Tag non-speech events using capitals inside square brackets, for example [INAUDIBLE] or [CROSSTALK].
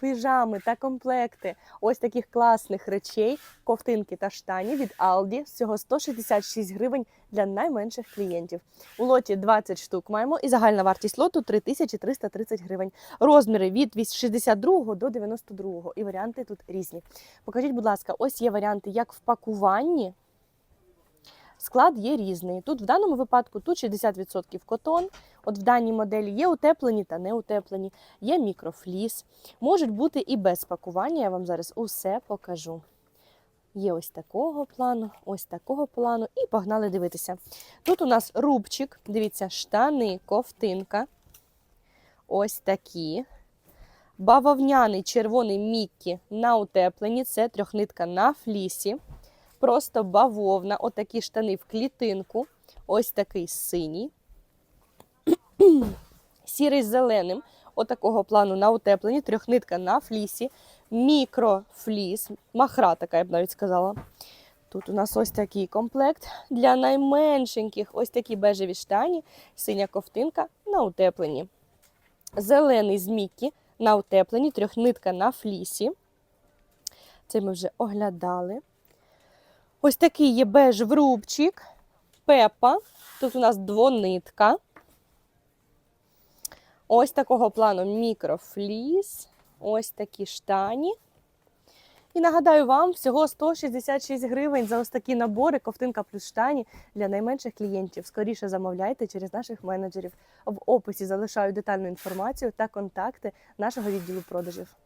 пижами та комплекти ось таких класних речей, ковтинки та штані від Aldi. Всього 166 гривень для найменших клієнтів. У лоті 20 штук маємо і загальна вартість лоту 3330 гривень. Розміри від 62 до 92 і варіанти тут різні. Покажіть, будь ласка, ось є варіанти як в пакуванні. Склад є різний. Тут в даному випадку тут 60% котон. От в даній моделі є утеплені та не утеплені, є мікрофліс. Можуть бути і без пакування. Я вам зараз усе покажу. Є ось такого плану, ось такого плану, і погнали дивитися. Тут у нас рубчик, дивіться, штани, ковтинка. Ось такі. Бавовняний червоний міккі на утепленні. Це трьохнитка на флісі. Просто бавовна, отакі штани в клітинку. Ось такий синій. [CLEARS THROAT] Сірий з зеленим, отакого плану на утепленні, трьохнитка на флісі, мікрофліс, махра така, я б навіть сказала. Тут у нас ось такий комплект для найменшеньких, ось такі бежеві штані, синя ковтинка на утепленні. Зелений з Міккі на утепленні, трьохнитка на флісі. Це ми вже оглядали. Ось такий є беж рубчик, пепа. Тут у нас двонитка. Ось такого плану мікрофліс. Ось такі штані. І нагадаю вам, всього 166 гривень за ось такі набори, ковтинка плюс штані для найменших клієнтів. Скоріше замовляйте через наших менеджерів. В описі залишаю детальну інформацію та контакти нашого відділу продажів.